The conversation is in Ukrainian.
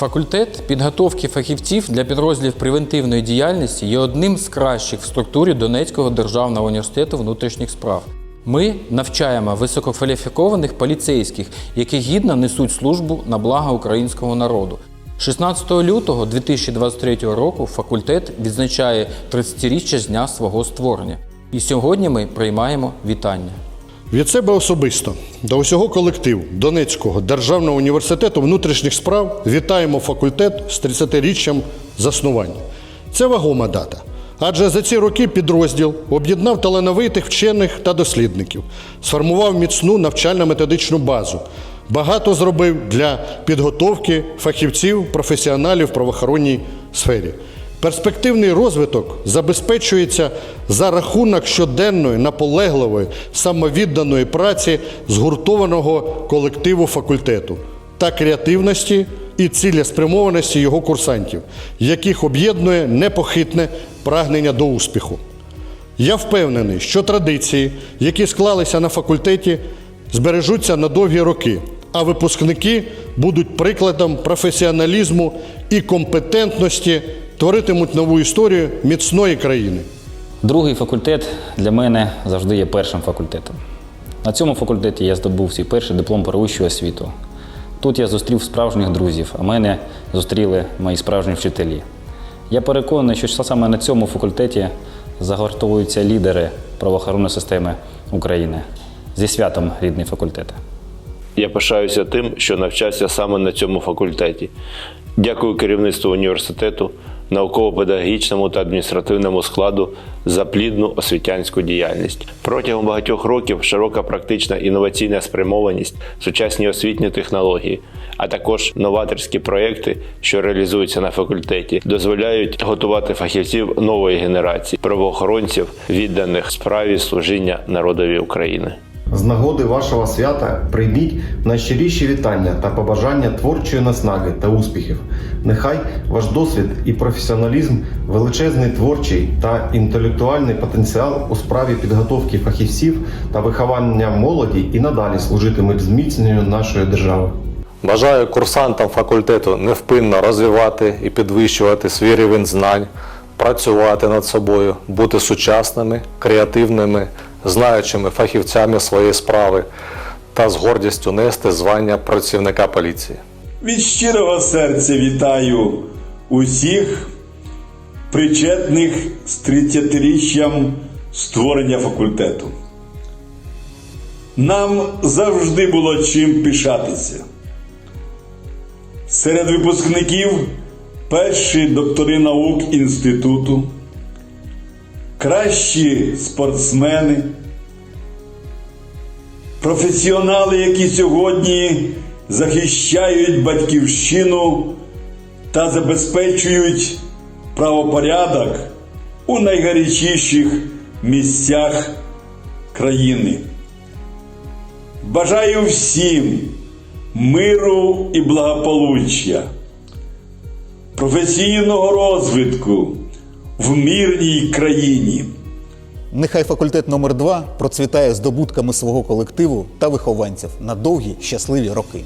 Факультет підготовки фахівців для підрозділів превентивної діяльності є одним з кращих в структурі Донецького державного університету внутрішніх справ. Ми навчаємо висококваліфікованих поліцейських, які гідно несуть службу на благо українського народу. 16 лютого 2023 року факультет відзначає 30-річчя з дня свого створення. І сьогодні ми приймаємо вітання. Від себе особисто до усього колективу Донецького державного університету внутрішніх справ вітаємо факультет з 30-річчям заснування. Це вагома дата. Адже за ці роки підрозділ об'єднав талановитих вчених та дослідників, сформував міцну навчально-методичну базу, багато зробив для підготовки фахівців, професіоналів в правоохоронній сфері. Перспективний розвиток забезпечується за рахунок щоденної, наполегливої, самовідданої праці згуртованого колективу факультету та креативності і цілеспрямованості його курсантів, яких об'єднує непохитне прагнення до успіху. Я впевнений, що традиції, які склалися на факультеті, збережуться на довгі роки, а випускники будуть прикладом професіоналізму і компетентності, творитимуть нову історію міцної країни. Другий факультет для мене завжди є першим факультетом. На цьому факультеті я здобув свій перший диплом про вищу освіту. Тут я зустрів справжніх друзів, а мене зустріли мої справжні вчителі. Я переконаний, що саме на цьому факультеті загортовуються лідери правоохоронної системи України. Зі святом рідний факультет. Я пишаюся тим, що навчався саме на цьому факультеті. Дякую керівництву університету, науково-педагогічному та адміністративному складу за плідну освітянську діяльність. Протягом багатьох років широка практична інноваційна спрямованість, сучасні освітні технології, а також новаторські проекти, що реалізуються на факультеті, дозволяють готувати фахівців нової генерації, правоохоронців, відданих справі служіння народові України. З нагоди вашого свята прийміть найщиріші вітання та побажання творчої наснаги та успіхів. Нехай ваш досвід і професіоналізм, величезний творчий та інтелектуальний потенціал у справі підготовки фахівців та виховання молоді і надалі служитимуть зміцненню нашої держави. Бажаю курсантам факультету невпинно розвивати і підвищувати свій рівень знань, працювати над собою, бути сучасними, креативними, знаючими фахівцями своєї справи та з гордістю нести звання працівника поліції. Від щирого серця вітаю усіх причетних з 30-річчям створення факультету. Нам завжди було чим пишатися. Серед випускників перші доктори наук інституту, кращі спортсмени, професіонали, які сьогодні захищають батьківщину та забезпечують правопорядок у найгарячіших місцях країни. Бажаю всім миру і благополуччя, професійного розвитку в мирній країні. Нехай факультет номер 2 процвітає здобутками свого колективу та вихованців на довгі щасливі роки.